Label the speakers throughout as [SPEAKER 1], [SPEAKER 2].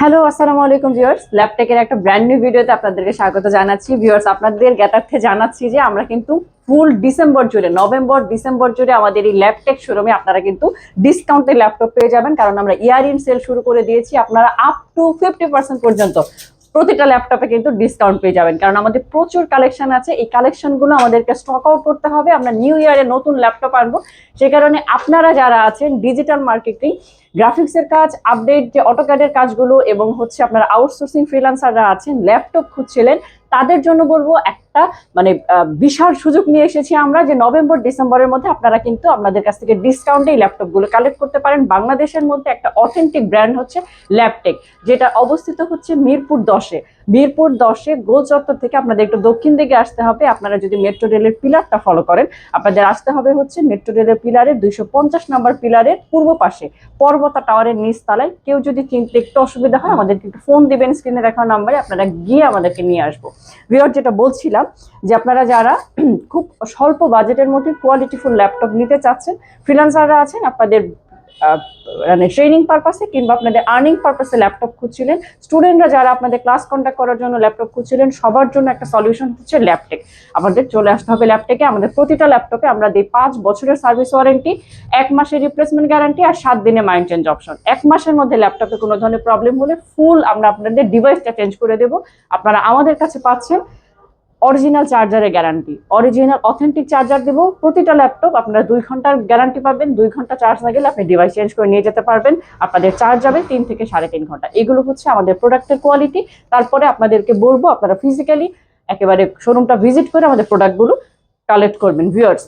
[SPEAKER 1] Hello আসসালামু আলাইকুম viewers ল্যাপটেকের একটা ব্র্যান্ড নিউ ভিডিওতে আপনাদেরকে স্বাগত জানাচ্ছি। ভিউয়ার্স আপনাদের জ্ঞাতার্থে জানাচ্ছি যে আমরা কিন্তু ফুল ডিসেম্বর জুড়ে নভেম্বর ডিসেম্বর জুড়ে আমাদের এই ল্যাপটেক শোরুমে আপনারা কিন্তু ডিসকাউন্টে ল্যাপটপ পেয়ে যাবেন। কারণ আমরা ইয়ার ইন সেল শুরু করে দিয়েছি, আপনারা আপ টু ফিফটি পার্সেন্ট পর্যন্ত প্রতিটা ল্যাপটপে কিন্তু ডিসকাউন্ট পেয়ে যাবেন। কারণ আমাদের প্রচুর কালেকশন আছে। এই কালেকশনগুলো আমাদেরকে স্টক আউট করতে হবে। আমরা নিউ ইয়ারে নতুন ল্যাপটপ আনব। সে কারণে আপনারা যারা আছেন ডিজিটাল মার্কেটিং গ্রাফিক্সের কাজ আপডেট যে অটোক্যাডের কাজগুলো এবং হচ্ছে আপনারা আউটসোর্সিং ফ্রিল্যান্সাররা আছেন ল্যাপটপ খুঁজছিলেন, তাদের জন্য বলব একটা মানে বিশাল সুযোগ নিয়ে এসেছি আমরা যে নভেম্বর ডিসেম্বরের মধ্যে আপনারা কিন্তু আপনাদের কাছ থেকে ডিসকাউন্টে এই ল্যাপটপগুলো কালেক্ট করতে পারেন। বাংলাদেশের মধ্যে একটা অথেন্টিক ব্র্যান্ড হচ্ছে ল্যাপটেক যেটা অবস্থিত হচ্ছে মিরপুর দশে। মিরপুর দশে গোল চত্বর থেকে আপনাদের একটু দক্ষিণ দিকে আসতে হবে। আপনারা যদি মেট্রো রেলের পিলারটা ফলো করেন, আপনাদের আসতে হবে হচ্ছে মেট্রো রেলের পিলারের দুইশো পঞ্চাশ নম্বর পিলারের পূর্ব পাশে, পর্বতা টাওয়ারের নিচ তলায় কেউ যদি চিনতে একটু অসুবিধা হয়, আমাদেরকে একটু ফোন দিবেন স্ক্রিনে রাখা নাম্বারে আপনারা গিয়ে আমাদেরকে নিয়ে আসব। ভিওর যেটা বলছিলাম যে আপনারা যারা খুব স্বল্প বাজেটের মধ্যে কোয়ালিটিফুল ল্যাপটপ নিতে চাচ্ছেন ফ্রিলান্সাররা আছেন, আপনাদের মানে ট্রেনিং পারপাসে কিংবা আপনাদের আর্নিং পারপাসে ল্যাপটপ খুঁজছিলেন স্টুডেন্টরা যারা আপনাদের ক্লাস কন্ডাক্ট করার জন্য ল্যাপটপ খুঁজছিলেন, সবার জন্য একটা সলিউশন হচ্ছে ল্যাপটেক আমাদের চলে আসতে হবে ল্যাপটেকে আমাদের প্রতিটা ল্যাপটপে আমরা দিই পাঁচ বছরের সার্ভিস ওয়ারেন্টি এক মাসের রিপ্লেসমেন্ট গ্যারান্টি আর সাত দিনে মাইন্ড চেঞ্জ অপশন এক মাসের মধ্যে ল্যাপটপে কোনো ধরনের প্রবলেম হলে ফুল আমরা আপনাদের ডিভাইসটা চেঞ্জ করে দেবো। আপনারা আমাদের কাছে পাচ্ছেন। অরিজিনাল চার্জারের গ্যারান্টি অরিজিনাল অথেন্টিক চার্জার দেবো, প্রতিটা ল্যাপটপ আপনারা দুই ঘণ্টার গ্যারান্টি পাবেন, দুই ঘণ্টা চার্জ না গেলে আপনি ডিভাইস চেঞ্জ করে নিয়ে যেতে পারবেন। আপনাদের চার্জ যাবে তিন থেকে সাড়ে তিন ঘণ্টা। এগুলো হচ্ছে আমাদের প্রোডাক্টের কোয়ালিটি তারপরে আপনাদেরকে বলব, আপনারা ফিজিক্যালি একেবারে শোরুমটা ভিজিট করে আমাদের প্রোডাক্টগুলো কালেক্ট করবেন। ভিউয়ার্স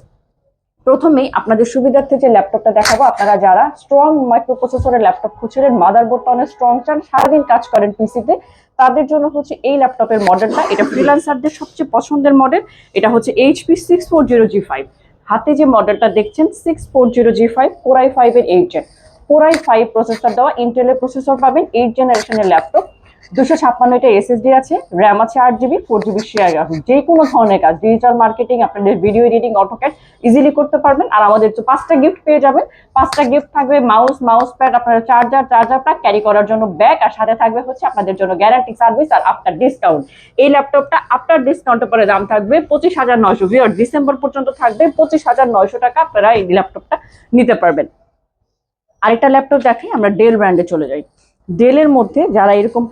[SPEAKER 1] প্রথমেই আপনাদের সুবিধার্থে যে ল্যাপটপটা দেখাবো, আপনারা যারা স্ট্রং মাইক্রো প্রসেসরের ল্যাপটপ খুঁজছিলেন মাদারবোর্ডটা অনেক স্ট্রং চান, সারাদিন কাজ করেন পিসিতে তাদের জন্য হচ্ছে এই ল্যাপটপের মডেলটা। এটা ফ্রিল্যান্সারদের সবচেয়ে পছন্দের মডেল। এটা হচ্ছে HP six four zero G five হাতে যে মডেলটা দেখছেন six four zero G five core i ফাইভের eight gen core i five processor দেওয়া ইন্টেলের প্রসেসর পাবেন এইট জেনারেশনের ল্যাপটপ। দুশো ছাপ্পান্নটা এসএসডি আছে র্যাম আছে আট GB four GB share graphic যে কোনো ধরনের কাজ ডিজিটাল মার্কেটিং আপনাদের ভিডিও এডিটিং অটোক্যাট ইজিলি করতে পারবেন। আর আমাদের তো পাঁচটা গিফট পেয়ে যাবেন। পাঁচটা গিফট থাকবে মাউস মাউস প্যাড আপনার চার্জার চার্জার প্যাড ক্যারি করার জন্য ব্যাগ আর সাথে থাকবে হচ্ছে আপনাদের জন্য গ্যারান্টি সার্ভিস আর আফটার ডিসকাউন্ট এই ল্যাপটপটা আফটার ডিসকাউন্টের পরে দাম থাকবে পঁচিশ হাজার নয়শো। ভিওর ডিসেম্বর পর্যন্ত থাকবে পঁচিশ হাজার নয়শো টাকা, আপনারা এই ল্যাপটপটা নিতে পারবেন। আরেকটা ল্যাপটপ দেখাই, আমরা ডেল ব্র্যান্ডে চলে যাই। ডেলের মধ্যে যারা এরকম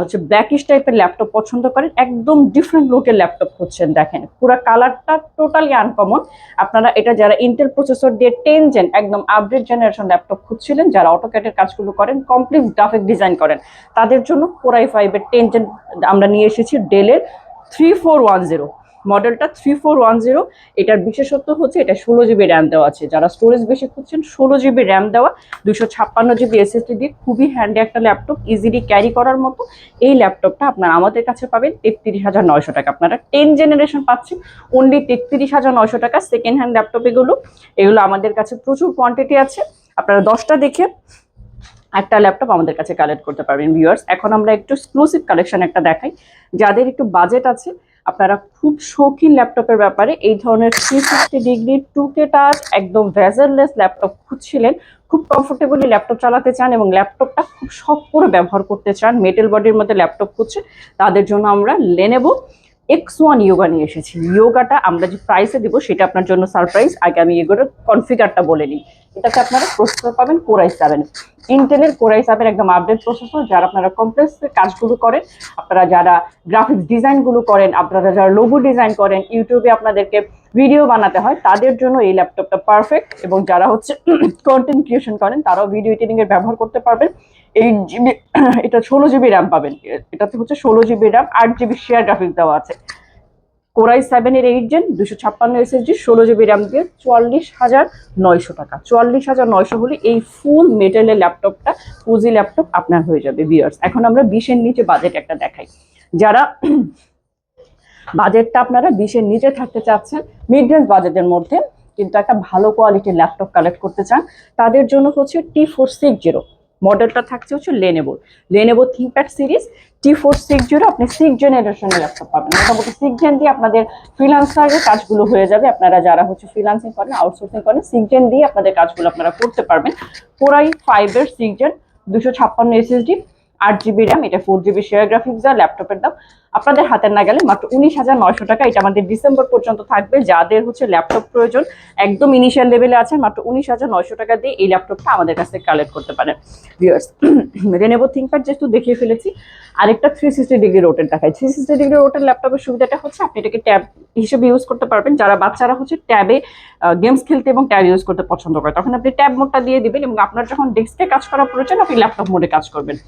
[SPEAKER 1] হচ্ছে ব্ল্যাকিশ টাইপের ল্যাপটপ পছন্দ করেন, একদম ডিফারেন্ট লুকের ল্যাপটপ খুঁজছেন, দেখেন। পুরো কালারটা টোটালি আনকমন আপনারা এটা যারা ইন্টেল প্রসেসর দিয়ে টেন জেন একদম আপডেট জেনারেশন ল্যাপটপ খুঁজছিলেন, যারা অটোক্যাটের কাজগুলো করেন কমপ্লিট গ্রাফিক ডিজাইন করেন, তাদের জন্য কোরাই ফাইভের টেন জেন আমরা নিয়ে এসেছি ডেলের থ্রি ফোর ওয়ান জিরো মডেলটা থ্রি ফোর ওয়ান জিরো, এটার বিশেষত্ব হচ্ছে এটা ষোলো জিবি র্যাম দেওয়া আছে। যারা স্টোরেজ বেশি খুঁজছেন, ষোলো জিবি র্যাম দেওয়া, দুশো ছাপ্পান্ন জিবি এসএসডি দিয়ে খুবই হ্যান্ডি একটা ল্যাপটপ ইজিলি ক্যারি করার মতো। এই ল্যাপটপটা আপনারা আমাদের কাছে পাবেন তেত্রিশ হাজার নয়শো টাকা। আপনারা টেন জেনারেশন পাচ্ছেন অনলি তেত্রিশ হাজার নয়শো টাকা সেকেন্ড হ্যান্ড ল্যাপটপ এগুলো। এগুলো আমাদের কাছে প্রচুর কোয়ান্টিটি আছে। আপনারা দশটা দেখে একটা ল্যাপটপ আমাদের কাছে কালেক্ট করতে পারবেন ভিউয়ার্স এখন আমরা একটু এক্সক্লুসিভ কালেকশন একটা দেখাই। যাদের একটু বাজেট আছে আপনারা খুব শৌখিন ল্যাপটপের ব্যাপারে এই ধরনের three sixty degree two K touch একদম ভেজারলেস ল্যাপটপ খুঁজছিলেন, খুব কমফোর্টেবলি ল্যাপটপ চালাতে চান এবং ল্যাপটপটা খুব শখ করে ব্যবহার করতে চান মেটেল বডির মধ্যে ল্যাপটপ খুঁজছে, তাদের জন্য আমরা লেনেবো এক্স ওয়ান ইয়োগা নিয়ে এসেছি। ইয়োগাটা আমরা যে প্রাইসে দিব সেটা আপনার জন্য সারপ্রাইজ আগে আমি ইয়োগার কনফিগারটা বলে নিই। এটাতে আপনারা প্রসেসর পাবেন কোরাই সেভেন ইন্টেলের কোরাই সেভেন একদম আপডেট প্রসেসর যারা আপনারা কমপ্লেক্স কাজগুলো করেন, আপনারা যারা গ্রাফিক্স ডিজাইনগুলো করেন, আপনারা যারা লোগো ডিজাইন করেন ইউটিউবে আপনাদেরকে ভিডিও বানাতে হয়, তাদের জন্য এই ল্যাপটপটা পারফেক্ট এবং যারা হচ্ছে কন্টেন্ট ক্রিয়েশন করেন, তারাও ভিডিও এডিটিং এর ব্যবহার করতে পারবেন। এই জিবি এটা ষোলো জিবি র্যাম পাবেন। এটাতে হচ্ছে ষোলো জিবি র্যাম আট জিবি শেয়ার গ্রাফিক্স দেওয়া আছে। কোরাই সেভেনের এইট জেন দুশো ছাপ্পান্ন এসএসডি ষোলো জিবি র্যাম দিয়ে চুয়াল্লিশ হাজার নয়শো টাকা। চুয়াল্লিশ হাজার নয়শো হলে এই ফুল মেটেলের ল্যাপটপটা, পুজি ল্যাপটপ আপনার হয়ে যাবে বিয়ার্স এখন আমরা বিশের নিচে বাজেট একটা দেখাই। যারা বাজেটটা আপনারা বিশের নিচে থাকতে চাচ্ছেন মিড রেঞ্জ বাজেটের মধ্যে কিন্তু একটা ভালো কোয়ালিটির ল্যাপটপ কালেক্ট করতে চান, তাদের জন্য হচ্ছে টি ফোর সিক্স জিরো মডেলটা থাকছে হচ্ছে লেনেবোর Lenovo ThinkPad series T four six zero আপনি সিক্স জেনারেশনের ল্যাপটপ পাবেন। মোটামুটি সিক্স জেন দিয়ে আপনাদের ফ্রিলান্সারের কাজগুলো হয়ে যাবে। আপনারা যারা হচ্ছে ফ্রিলান্সিং করেন আউটসোর্সিং করেন সিক্স জেন দিয়ে আপনাদের কাজগুলো আপনারা করতে পারবেন। কোরাই ফাইভের সিক্স জেন দুশো ছাপ্পান্ন এসএসডি আট জিবি র্যাম এটা ফোর জিবি শেয়ার গ্রাফিক্স আর ল্যাপটপের দাম আপনাদের হাতের না গেলে মাত্র উনিশ হাজার নয়শো টাকা, এটা আমাদের ডিসেম্বর পর্যন্ত থাকবে। যাদের হচ্ছে ল্যাপটপ প্রয়োজন, একদম ইনিশিয়াল লেভেলে আছে মাত্র উনিশ হাজার নয়শো টাকা দিয়ে এই ল্যাপটপটা আমাদের কাছ কালেক্ট করতে পারেন। ভিউয়ার্স রেনেবো থিঙ্কপ্যাড যেহেতু দেখিয়ে ফেলেছি, আরেকটা থ্রি সিক্সটি ডিগ্রি রোটের দেখায়। থ্রি সিক্সটি ডিগ্রি রোটের ল্যাপটপের সুবিধাটা হচ্ছে আপনি এটাকে ট্যাব হিসেবে ইউজ করতে পারবেন। যারা বাচ্চারা হচ্ছে ট্যাবে গেমস খেলতে এবং ট্যাব ইউজ করতে পছন্দ করে, তখন আপনি ট্যাব মোডটা দিয়ে দিবেন এবং আপনার যখন ডেস্কে কাজ করা প্রয়োজন, আপনি ল্যাপটপ মোডে কাজ করবেন।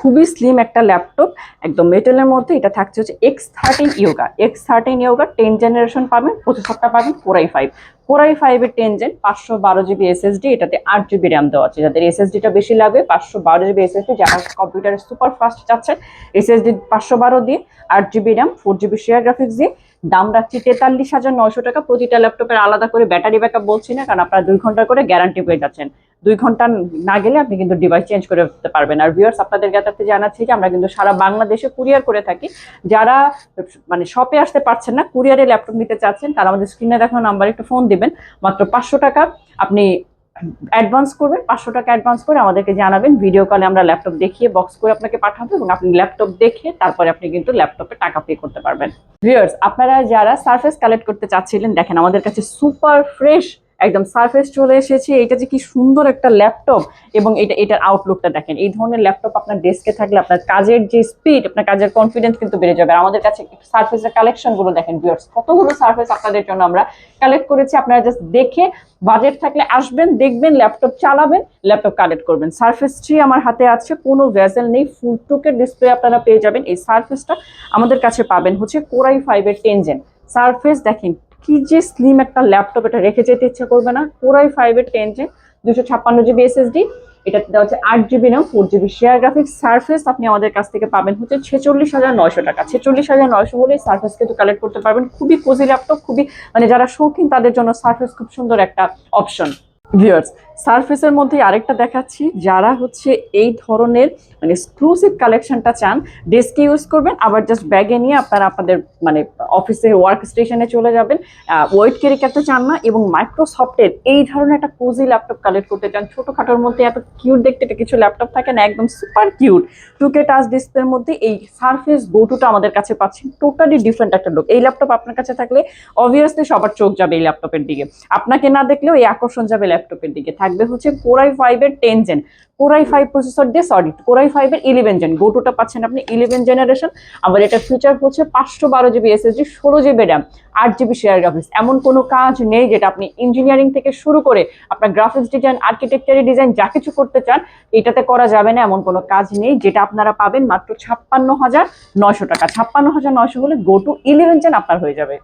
[SPEAKER 1] খুবই স্লিম একটা ল্যাপটপ, একদম মেটেলের মধ্যে, এটা থাকছে হচ্ছে X thirteen Yoga X thirteen Yoga ten generation পাবেন প্রসেসরটা পাবেন core i five core i ফাইভের টেন জেন পাঁচশো বারো জিবি এসএসডি এটাতে আট জিবি র্যাম দেওয়া আছে। যাদের এসএসডিটা বেশি লাগবে, পাঁচশো বারো জিবি এসএসডি যারা কম্পিউটারে সুপার ফাস্ট চাচ্ছেন এসএসডি পাঁচশো বারো দিয়ে আট GB RAM four GB share graphics দিয়ে। দাম রাখছি তেতাল্লিশ হাজার নয়শো টাকা। প্রতিটা ল্যাপটপের আলাদা করে ব্যাটারি ব্যাকআপ বলছি না, কারণ আপনারা দুই ঘণ্টা করে গ্যারান্টি পেয়ে যাচ্ছেন। দুই ঘণ্টা না গেলে আপনি কিন্তু ডিভাইস চেঞ্জ করে দিতে পারবেন। আর ভিউয়ার্স আপনাদের জ্ঞাতার্থে জানাচ্ছি যে আমরা কিন্তু সারা বাংলাদেশে কুরিয়ার করে থাকি। যারা মানে শপে আসতে পারছেন না কুরিয়ারে ল্যাপটপ নিতে চাচ্ছেন, তারা আমাদের স্ক্রিনে দেখানো নাম্বারে একটু ফোন দিবেন। মাত্র পাঁচশো টাকা আপনি অ্যাডভান্স করবেন, পাঁচশো টাকা অ্যাডভান্স করে আমাদেরকে জানাবেন। ভিডিও কলে আমরা ল্যাপটপ দেখিয়ে বক্স করে আপনাকে পাঠাবো এবং আপনি ল্যাপটপ দেখে তারপরে আপনি কিন্তু ল্যাপটপে টাকা পে করতে পারবেন। ভিউয়ার্স আপনারা যারা সার্ফেস কালেক্ট করতে চাচ্ছিলেন, দেখেন আমাদের কাছে সুপার ফ্রেশ একদম সার্ফেস চলে এসেছে। এটা যে কি সুন্দর একটা ল্যাপটপ এবং এটা, এটার আউটলুকটা দেখেন। এই ধরনের ল্যাপটপ আপনার ডেস্কে থাকলে আপনার কাজের যে স্পিড আপনার কাজের কনফিডেন্স কিন্তু বেড়ে যাবে। আমাদের কাছে সার্ফেসের কালেকশনগুলো দেখেন ভিউয়ার্স কতগুলো সার্ফেস আপনাদের জন্য আমরা কালেক্ট করেছি। আপনারা জাস্ট দেখে বাজেট থাকলে আসবেন, দেখবেন ল্যাপটপ চালাবেন ল্যাপটপ কালেক্ট করবেন। সার্ফেস থ্রি আমার হাতে আছে, কোনো ভেসেল নেই ফুল টুকের ডিসপ্লে আপনারা পেয়ে যাবেন। এই সার্ফেসটা আমাদের কাছে পাবেন হচ্ছে কোরাই ফাইভের টেনজেন সার্ফেস দেখেন কি যে স্লিম একটা ল্যাপটপ এটা রেখে যেতে ইচ্ছে করবে না। কোরাই ফাইভের যে দুশো ছাপ্পান্ন জিবি এসএসডি এটা দেওয়া হচ্ছে আট জিবি নেও four GB share graphics Surface আপনি আমাদের কাছ থেকে পাবেন হচ্ছে ছেচল্লিশ হাজার নয়শো টাকা। ছেচল্লিশ হাজার নয়শো বলে সার্ফেস কিন্তু কালেক্ট করতে পারবেন। খুবই কোজি ল্যাপটপ খুবই মানে যারা শৌখিন তাদের জন্য সার্ফেস খুব সুন্দর একটা অপশন সার্ফেসের মধ্যে আরেকটা দেখাচ্ছি। যারা হচ্ছে এই ধরনের মানে এক্সক্লুসিভ কালেকশনটা চান ডেস্কে ইউজ করবেন, আবার জাস্ট ব্যাগে নিয়ে আপনারা আপনাদের মানে অফিসে ওয়ার্ক স্টেশনে চলে যাবেন। ওয়েট ক্যারি করতে চান না এবং মাইক্রোসফটের এই ধরনের একটা কোজি ল্যাপটপ কালেক্ট করতে চান, ছোটোখাটোর মধ্যে এত কিউট দেখতে কিছু ল্যাপটপ থাকে না, একদম সুপার কিউট টুকে টাচ ডিসপ্লের মধ্যে এই সার্ফেস গোটুটা আমাদের কাছে পাচ্ছেন টোটালি ডিফারেন্ট একটা লোক এই ল্যাপটপ আপনার কাছে থাকলে অবভিয়াসলি সবার চোখ যাবে এই ল্যাপটপের দিকে। আপনাকে না দেখলেও এই আকর্ষণ যাবে ল্যাপটপের দিকে। থাকবে হচ্ছে কোরাই ফাইভের ten gen core i five processor দিয়ে সরি কোরাই ফাইভের ইলেভেন জেন গোটুটা পাচ্ছেন আপনি ইলেভেন জেনারেশন আবার এটা ফিচার হচ্ছে পাঁচশো বারো জিবি এসএসডি ষোলো জিবি র্যাম আট জিবি শেয়ার গ্রাফিক্স এমন কোনো কাজ নেই যেটা আপনি ইঞ্জিনিয়ারিং থেকে শুরু করে আপনার গ্রাফিক্স ডিজাইন আর্কিটেকচারি ডিজাইন যা কিছু করতে চান, এটাতে করা যাবে না। এমন কোনো কাজ নেই যেটা আপনারা পাবেন মাত্র ছাপ্পান্ন হাজার নয়শো টাকা। ছাপ্পান্ন হাজার নয়শো হলে গো টু ইলেভেন জেন আপনার হয়ে যাবে।